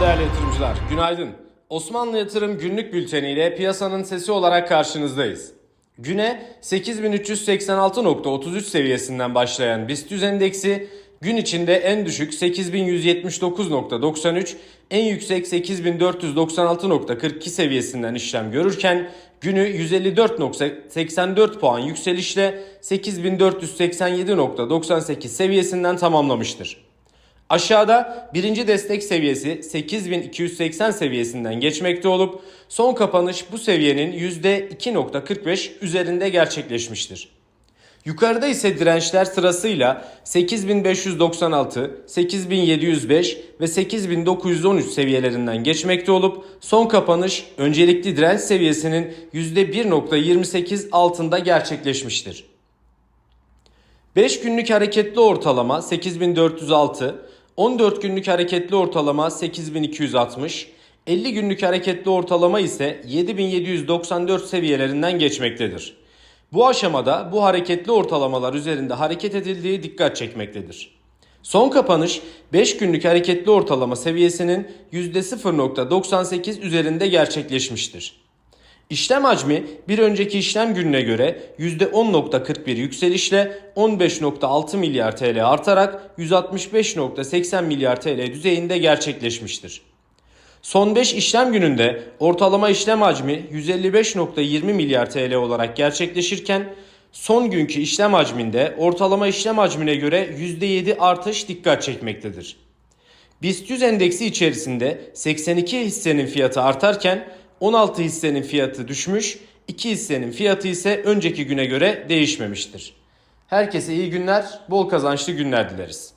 değerli yatırımcılar, günaydın. Osmanlı Yatırım günlük bülteniyle piyasanın sesi olarak karşınızdayız. Güne 8386.33 seviyesinden başlayan BIST 100 endeksi gün içinde en düşük 8179.93, en yüksek 8496.42 seviyesinden işlem görürken günü 154.84 puan yükselişle 8487.98 seviyesinden tamamlamıştır. Aşağıda birinci destek seviyesi 8280 seviyesinden geçmekte olup son kapanış bu seviyenin %2.45 üzerinde gerçekleşmiştir. Yukarıda ise dirençler sırasıyla 8596, 8705 ve 8913 seviyelerinden geçmekte olup son kapanış öncelikli direnç seviyesinin %1.28 altında gerçekleşmiştir. 5 günlük hareketli ortalama 8406, 14 günlük hareketli ortalama 8260, 50 günlük hareketli ortalama ise 7794 seviyelerinden geçmektedir. Bu aşamada bu hareketli ortalamalar üzerinde hareket edildiği dikkat çekmektedir. Son kapanış 5 günlük hareketli ortalama seviyesinin %0.98 üzerinde gerçekleşmiştir. İşlem hacmi bir önceki işlem gününe göre %10.41 yükselişle 15.6 milyar TL artarak 165.80 milyar TL düzeyinde gerçekleşmiştir. Son 5 işlem gününde ortalama işlem hacmi 155.20 milyar TL olarak gerçekleşirken son günkü işlem hacminde ortalama işlem hacmine göre %7 artış dikkat çekmektedir. BIST 100 endeksi içerisinde 82 hissenin fiyatı artarken 16 hissenin fiyatı düşmüş, 2 hissenin fiyatı ise önceki güne göre değişmemiştir. Herkese iyi günler, bol kazançlı günler dileriz.